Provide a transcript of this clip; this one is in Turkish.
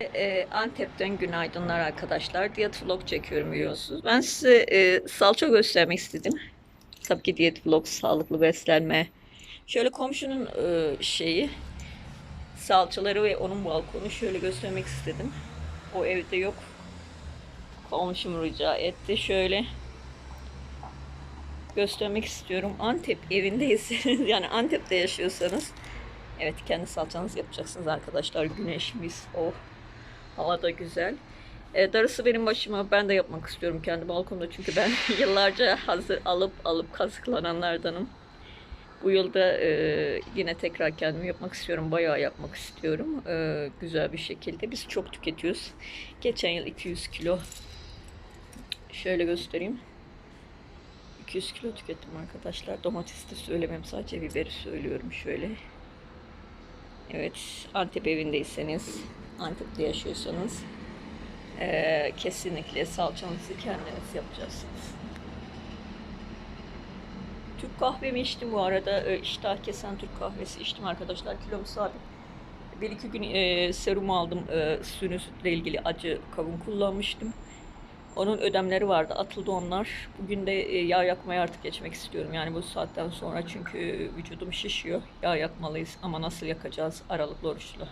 Ee, Antep'ten günaydınlar arkadaşlar. Diyet vlog çekiyorum biliyorsunuz. Ben size e, salça göstermek istedim. Tabii ki diyet vlog, sağlıklı beslenme. Şöyle komşunun e, şeyi, salçaları ve onun balkonu şöyle göstermek istedim. O evde yok. Komşum rica etti. Şöyle göstermek istiyorum. Antep evindeyseniz yani Antep'te yaşıyorsanız evet kendi salçanızı yapacaksınız arkadaşlar. Güneş mis o. Hava da güzel. E, darısı benim başıma. Ben de yapmak istiyorum kendi balkonda. Çünkü ben yıllarca hazır alıp alıp kazıklananlardanım. Bu yılda e, yine tekrar kendimi yapmak istiyorum. Bayağı yapmak istiyorum. E, güzel bir şekilde. Biz çok tüketiyoruz. Geçen yıl 200 kilo. Şöyle göstereyim. 200 kilo tükettim arkadaşlar. Domatesi de söylemem. Sadece biberi söylüyorum şöyle. Evet, Antep evindeyseniz, Antep'te yaşıyorsanız eee, kesinlikle salçanızı kendiniz yapacaksınız. Türk kahvemi içtim bu arada. İştah kesen Türk kahvesi içtim arkadaşlar. Kilom sabit. Bir iki gün eee, serum aldım. Eee sünü sütle ilgili acı kavun kullanmıştım. Onun ödemleri vardı. Atıldı onlar. Bugün de e, yağ yakmaya artık geçmek istiyorum. Yani bu saatten sonra çünkü vücudum şişiyor. Yağ yakmalıyız ama nasıl yakacağız aralıklı oruçla.